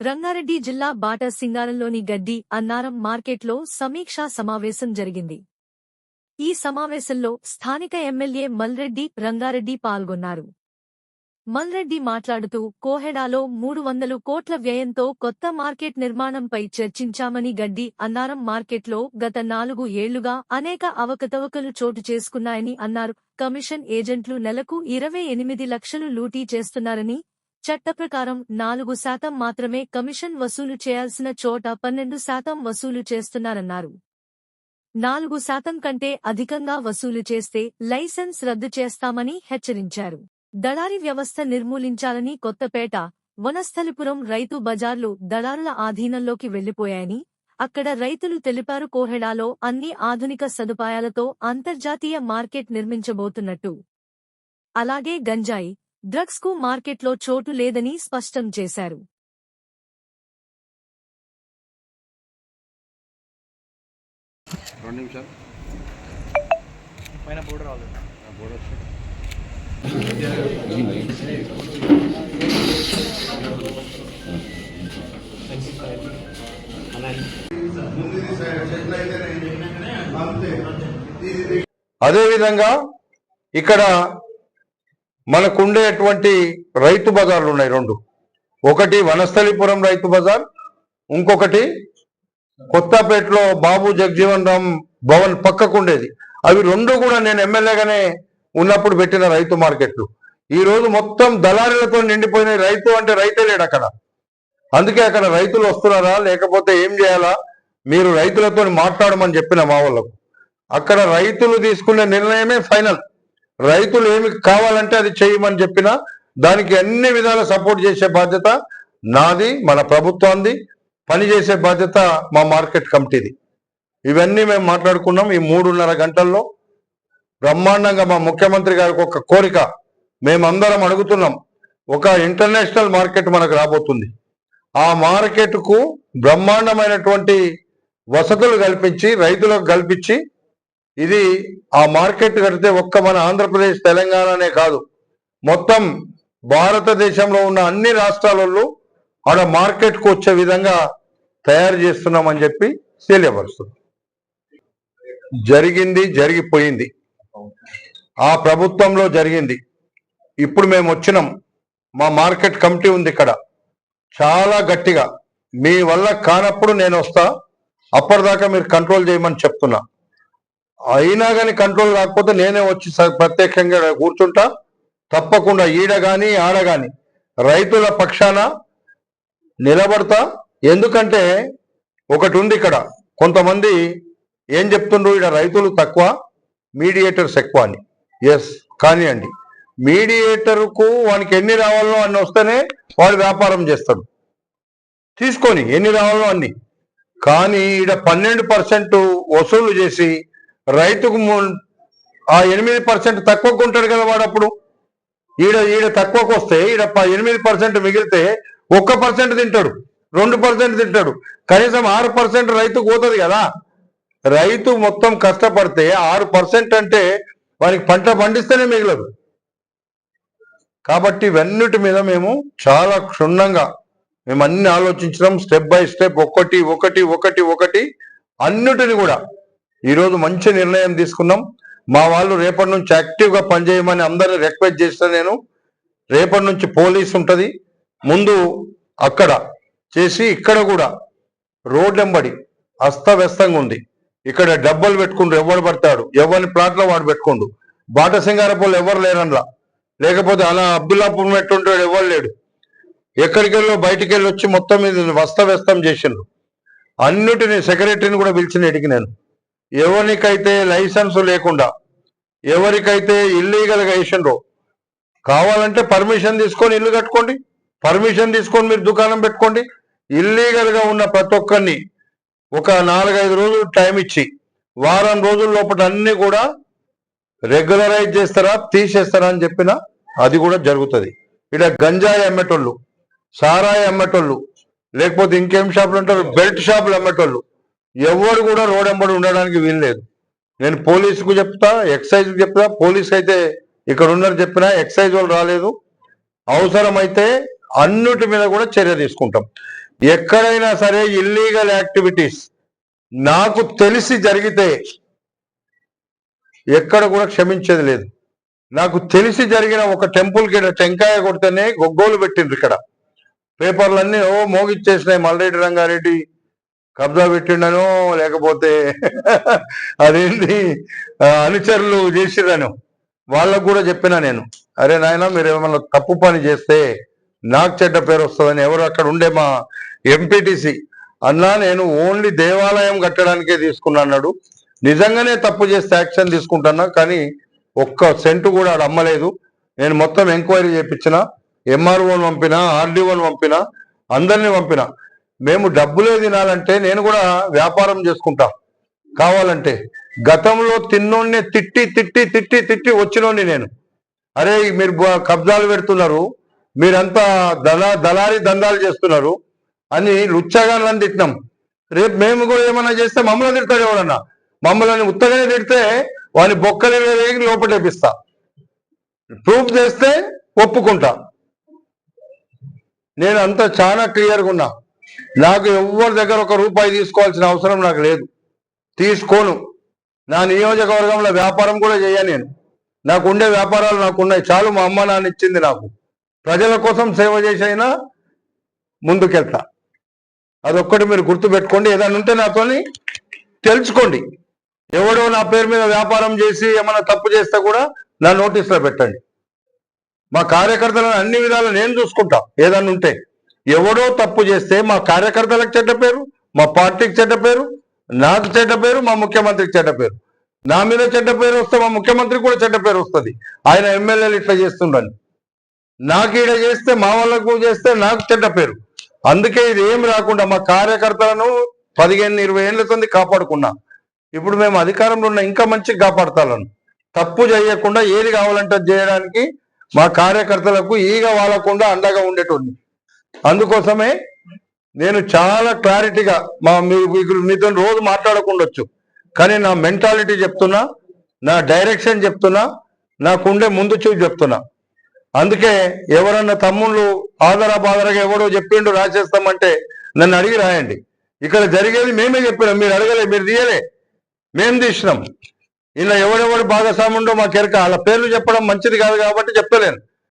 రంగారెడ్డి జిల్లా బాట సింగారంలోని గడ్డి అన్నారం మార్కెట్లో సమీక్షా సమావేశం జరిగింది. ఈ సమావేశంలో స్థానిక ఎమ్మెల్యే మల్రెడ్డి రంగారెడ్డి పాల్గొన్నారు. మల్రెడ్డి మాట్లాడుతూ కోహెడాలో మూడు వందలు కోట్ల వ్యయంతో కొత్త మార్కెట్ నిర్మాణంపై చర్చించామని గడ్డి అన్నారం మార్కెట్లో గత నాలుగు ఏళ్ళుగా అనేక అవకతవకలు చోటు చేసుకున్నాయని అన్నారు. కమిషన్ ఏజెంట్లు నెలకు ఇరవై ఎనిమిది లక్షలు లూటీ చేస్తున్నారని చట్టప్రకారం నాలుగు శాతం మాత్రమే కమిషన్ వసూలు చేయాల్సిన చోట పన్నెండు శాతం వసూలు చేస్తున్నారన్నారు. నాలుగు శాతం కంటే అధికంగా వసూలు చేస్తే లైసెన్స్ రద్దు చేస్తామని హెచ్చరించారు. దళారీ వ్యవస్థ నిర్మూలించాలని కొత్తపేట వనస్థలిపురం రైతు బజార్లు దళారుల ఆధీనంలోకి వెళ్ళిపోయాయని అక్కడ రైతులు తెలిపారు కోహెడాలో అన్ని ఆధునిక సదుపాయాలతో అంతర్జాతీయ మార్కెట్ నిర్మించబోతున్నట్టు. అలాగే గంజాయి డ్రగ్స్కు మార్కెట్లో చోటు లేదని స్పష్టం చేశారు. అదేవిధంగా ఇక్కడ మనకుండేటువంటి రైతు బజార్లు ఉన్నాయి రెండు. ఒకటి వనస్థలిపురం రైతు బజార్ ఇంకొకటి కొత్తపేటలో బాబు జగజీవన్ రామ్ భవన్ పక్కకుండేది. అవి రెండు కూడా నేను ఎమ్మెల్యేగానే ఉన్నప్పుడు పెట్టిన రైతు మార్కెట్లు. ఈ రోజు మొత్తం దళారులతో నిండిపోయిన రైతు అంటే రైతే లేడు అక్కడ. అందుకే అక్కడ రైతులు వస్తున్నారా లేకపోతే ఏం చేయాలా? మీరు రైతులతో మాట్లాడమని చెప్పిన మా వాళ్ళకు. అక్కడ రైతులు తీసుకునే నిర్ణయమే ఫైనల్. రైతులు ఏమి కావాలంటే అది చేయమని చెప్పినా దానికి అన్ని విధాల సపోర్ట్ చేసే బాధ్యత నాది మన ప్రభుత్వాన్ని పనిచేసే బాధ్యత మా మార్కెట్ కమిటీది. ఇవన్నీ మేము మాట్లాడుకున్నాం ఈ మూడున్నర గంటల్లో. బ్రహ్మాండంగా మా ముఖ్యమంత్రి గారికి ఒక కోరిక మేమందరం అడుగుతున్నాం. ఒక ఇంటర్నేషనల్ మార్కెట్ మనకు రాబోతుంది. ఆ మార్కెట్కు బ్రహ్మాండమైనటువంటి వసతులు కల్పించి రైతులకు కల్పించి ఇది ఆ మార్కెట్ కడితే ఒక్క మన ఆంధ్రప్రదేశ్ తెలంగాణనే కాదు. మొత్తం భారతదేశంలో ఉన్న అన్ని రాష్ట్రాలలో ఆడ మార్కెట్కు వచ్చే విధంగా తయారు చేస్తున్నామని చెప్పి తెలియపరుస్తుంది. జరిగింది జరిగిపోయింది. ఆ ప్రభుత్వంలో జరిగింది. ఇప్పుడు మేము వచ్చినాం. మా మార్కెట్ కమిటీ ఉంది ఇక్కడ. చాలా గట్టిగా. మీ వల్ల కానప్పుడు నేను వస్తా. అప్పటిదాకా మీరు కంట్రోల్ చేయమని చెప్తున్నా. అయినా కానీ కంట్రోల్ కాకపోతే నేనే వచ్చి స- ప్రత్యక్షంగా కూర్చుంటా. తప్పకుండా ఈడ కానీ ఆడ కానీ రైతుల పక్షాన నిలబడతా. ఎందుకంటే ఒకటి ఉంది ఇక్కడ. కొంతమంది ఏం చెప్తుండ్రు? ఇక్కడ రైతులు తక్కువ మీడియేటర్స్ ఎక్కువ అని. ఎస్ కానివ్వండి. మీడియేటర్కు వానికి ఎన్ని రావాలో అన్ని వస్తేనే వాడు వ్యాపారం చేస్తాడు. తీసుకొని ఎన్ని రావాలో అన్ని. కానీ ఈడ పన్నెండు పర్సెంట్ వసూలు చేసి రైతుకు ఆ ఎనిమిది పర్సెంట్ తక్కువకు ఉంటాడు కదా వాడు అప్పుడు. ఈడ ఈడ తక్కువకు వస్తే ఈడ ప- ఎనిమిది పర్సెంట్ మిగిలితే ఒక్క పర్సెంట్ తింటాడు రెండు పర్సెంట్ తింటాడు. కనీసం ఆరు పర్సెంట్ రైతుకు పోతుంది కదా. రైతు మొత్తం కష్టపడితే ఆరు పర్సెంట్ అంటే వానికి పంట పండిస్తేనే మిగలదు. కాబట్టి ఇవన్నిటి మీద మేము చాలా క్షుణ్ణంగా మేము అన్ని ఆలోచించడం స్టెప్ బై స్టెప్ ఒకటి ఒకటి ఒకటి ఒకటి అన్నిటిని కూడా ఈరోజు మంచి నిర్ణయం తీసుకున్నాం. మా వాళ్ళు రేపటి నుంచి యాక్టివ్గా పనిచేయమని అందరిని రిక్వెస్ట్ చేసిన నేను. రేపటి నుంచి పోలీస్ ఉంటుంది. ముందు అక్కడ చేసి ఇక్కడ కూడా రోడ్లెంబడి అస్తవ్యస్తంగా ఉంది. ఇక్కడ డబ్బులు పెట్టుకుంటూ ఎవడు పడతాడు? ఎవరిని ప్లాట్లో వాడు పెట్టుకోండు? బాట సింగారపోలు ఎవరు లేరన్లా? లేకపోతే అలా అబ్దుల్లాపూర్ పెట్టుంటాడు ఎవరు లేడు? ఎక్కడికి వెళ్ళో బయటికి వెళ్ళి వచ్చి మొత్తం ఇది వస్తవ్యస్తం చేసిండ్రు. అన్నిటిని సెక్రటరీని కూడా పిలిచిన ఇడికి నేను. ఎవరికైతే లైసెన్స్ లేకుండా ఎవరికైతే ఇల్లీగల్గా వేసిండ్రో కావాలంటే పర్మిషన్ తీసుకొని ఇల్లు కట్టుకోండి. పర్మిషన్ తీసుకొని మీరు దుకాణం పెట్టుకోండి. ఇల్లీగల్గా ఉన్న ప్రతి ఒక్కరిని ఒక నాలుగైదు రోజులు టైం ఇచ్చి వారం రోజుల లోపల అన్ని కూడా రెగ్యులరైజ్ చేస్తారా తీసేస్తారా అని చెప్పిన అది కూడా జరుగుతుంది. ఇక్కడ గంజాయి అమ్మేటోళ్ళు సారాయి అమ్మేటోళ్ళు లేకపోతే ఇంకేం షాపులు ఉంటారు బెల్ట్ షాపులు అమ్మేటోళ్ళు ఎవరు కూడా రోడ్ ఎంబడి ఉండడానికి వీల్లేదు. నేను పోలీసుకు చెప్తా ఎక్సైజ్కి చెప్తా పోలీస్ అయితే ఇక్కడ ఉన్నారు చెప్పినా ఎక్సైజ్ వాళ్ళు రాలేదు. అవసరమైతే అన్నిటి మీద కూడా చర్య తీసుకుంటాం. ఎక్కడైనా సరే ఇల్లీగల్ యాక్టివిటీస్ నాకు తెలిసి జరిగితే ఎక్కడ కూడా క్షమించేది లేదు. నాకు తెలిసి జరిగిన ఒక టెంపుల్కి టెంకాయ కొడితేనే గొగ్గోలు పెట్టిండ్రు ఇక్కడ. పేపర్లన్నీ ఓ మోగిచ్చేసినాయి మల్రెడ్డి రంగారెడ్డి. కబ్జా పెట్టిండనో లేకపోతే అదేంటి అనుచరులు చేసిరను వాళ్ళకు కూడా చెప్పినా నేను. అరే నాయన మీరు ఏమైనా తప్పు పని చేస్తే నాకు చెడ్డ పేరు వస్తుందని ఎవరు అక్కడ ఉండే మా ఎంపీటీసీ అన్నా నేను ఓన్లీ దేవాలయం కట్టడానికే తీసుకున్నా అన్నాడు. నిజంగానే తప్పు చేస్తే యాక్షన్ తీసుకుంటున్నా కానీ ఒక్క సెంటు కూడా ఆడ అమ్మలేదు. నేను మొత్తం ఎంక్వైరీ చేయించిన ఎంఆర్ఓని పంపిన ఆర్డీఓని పంపిన అందరినీ పంపిన. మేము డబ్బులే తినాలంటే నేను కూడా వ్యాపారం చేసుకుంటా. కావాలంటే గతంలో తిన్నోడిని తిట్టి తిట్టి తిట్టి తిట్టి వచ్చినోడిని నేను. అరే మీరు బ- కబ్జాలు పెడుతున్నారు. మీరంతా దళా దళారి దందాలు చేస్తున్నారు. అని లుచ్చగాళ్ళని తిట్టినాం. రేపు మేము కూడా ఏమన్నా చేస్తే మమ్మల్ని తిడతాడు ఎవడన్నా మమ్మల్ని ఉత్తగానే తిడితే వాని బొక్కలు వేగి లోపటేపిస్తా ప్రూఫ్ చేస్తే ఒప్పుకుంటా. నేను అంతా చాలా క్లియర్గా ఉన్నా. నాకు ఎవరి దగ్గర ఒక రూపాయి తీసుకోవాల్సిన అవసరం నాకు లేదు. తీసుకోను. నా నియోజకవర్గంలో వ్యాపారం కూడా చేయ నేను. నాకు ఉండే వ్యాపారాలు నాకు ఉన్నాయి చాలు మా అమ్మ నాన్న ఇచ్చింది నాకు. ప్రజల కోసం సేవ చేసైనా ముందుకెళ్తా. అదొక్కటి మీరు గుర్తు పెట్టుకోండి ఏదైనా ఉంటే నాతోని తెలుసుకోండి. ఎవడో నా పేరు మీద వ్యాపారం చేసి ఏమైనా తప్పు చేస్తే కూడా నా నోటీసులో పెట్టండి. మా కార్యకర్తలను అన్ని విధాలు నేను చూసుకుంటా. ఏదన్నా ఉంటే. ఎవడో తప్పు చేస్తే మా కార్యకర్తలకు చెడ్డ పేరు మా పార్టీకి చెడ్డ పేరు నాకు చెడ్డ పేరు మా ముఖ్యమంత్రికి చెడ్డ పేరు. నా మీద చెడ్డ పేరు వస్తే మా ముఖ్యమంత్రికి కూడా చెడ్డ పేరు వస్తుంది. ఆయన ఎమ్మెల్యేలు ఇట్లా చేస్తుండని. నాకు ఈడ చేస్తే మా వాళ్ళకు చేస్తే నాకు చెడ్డ పేరు. అందుకే ఇది ఏం రాకుండా మా కార్యకర్తలను పదిహేను ఇరవై ఏళ్ళ తొంది కాపాడుకున్నా. ఇప్పుడు మేము అధికారంలో ఉన్న ఇంకా మంచిగా కాపాడతాను తప్పు చేయకుండా ఏది కావాలంటే అది చేయడానికి మా కార్యకర్తలకు ఈగ వాలకుండా అండగా ఉండేటోడిని. అందుకోసమే నేను చాలా క్లారిటీగా మా మీరు మీతో రోజు మాట్లాడకుండొచ్చు. కానీ నా మెంటాలిటీ చెప్తున్నా నా డైరెక్షన్ చెప్తున్నా నాకుండే ముందు చూపు చెప్తున్నా. అందుకే ఎవరన్నా తమ్ముళ్ళు ఆదరా బాదరగా ఎవడో చెప్పిండు రాసేస్తామంటే నన్ను అడిగి రాయండి. ఇక్కడ జరిగేది మేమే చెప్పినాం మీరు అడగలే మీరు తీయలే. మేం తీసినాం. ఇలా ఎవడెవడు భాగస్వాముండో మాకు ఎరక వాళ్ళ పేర్లు చెప్పడం మంచిది కాదు కాబట్టి చెప్పలేను.